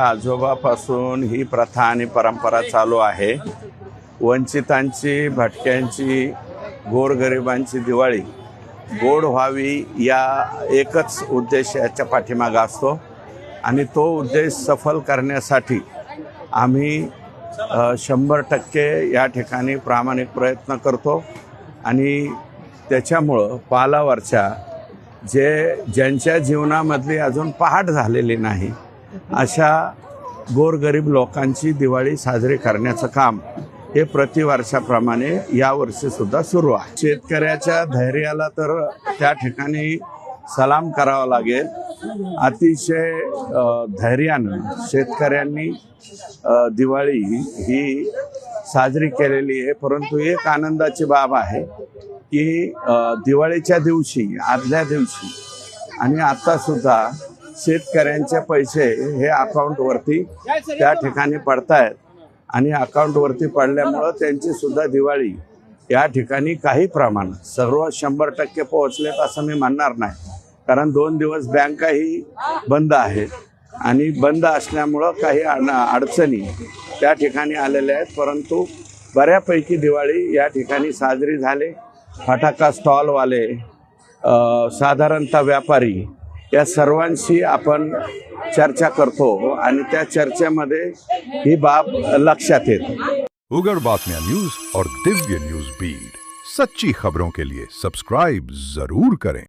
आजोबापासून ही प्रथा आणि परंपरा चालू आहे. वंचितांची भटक्यांची गोरगरिबांची दिवाळी गोड व्हावी या एकच उद्देश याच्या पाठीमागं असतो. आणि तो उद्देश सफल करण्यासाठी आम्ही शंभर टक्के या ठिकाणी प्रामाणिक प्रयत्न करतो. आणि त्याच्यामुळं पालावरच्या जे ज्यांच्या जीवनामधली अजून पहाट झालेली नाही अशा गोरगरीब लोकांची दिवाळी साजरी करण्याचं काम हे प्रतिवर्षाप्रमाणे यावर्षी सुद्धा सुरू आहे. शेतकऱ्याच्या धैर्याला तर त्या ठिकाणी सलाम करावा लागेल. अतिशय धैर्यानं शेतकऱ्यांनी दिवाळी ही साजरी केलेली आहे. परंतु एक आनंदाची बाब आहे की दिवाळीच्या दिवशी आदल्या दिवशी आणि आता सुद्धा शेतकऱ्यांचे पैसे हे अकाउंटवरती त्या ठिकाणी पडतायत. आणि अकाउंटवरती पडल्यामुळं त्यांची सुद्धा दिवाळी या ठिकाणी काही प्रमाणात. सर्व शंभर टक्के पोहोचलेत असं मी म्हणणार नाही. कारण दोन दिवस बँकाही बंद आहेत आणि बंद असल्यामुळं काही अड- अडचणी त्या ठिकाणी आलेल्या आहेत. परंतु बऱ्यापैकी दिवाळी या ठिकाणी साजरी झाले. फटाका स्टॉलवाले साधारणतः व्यापारी या सर्वांशी आपण चर्चा करतो आणि त्या चर्चेमध्ये ही बाब लक्षात येते. उगर बातम्या न्यूज और दिव्य न्यूज बीड। सच्ची खबरों के लिए सब्सक्राइब जरूर करें।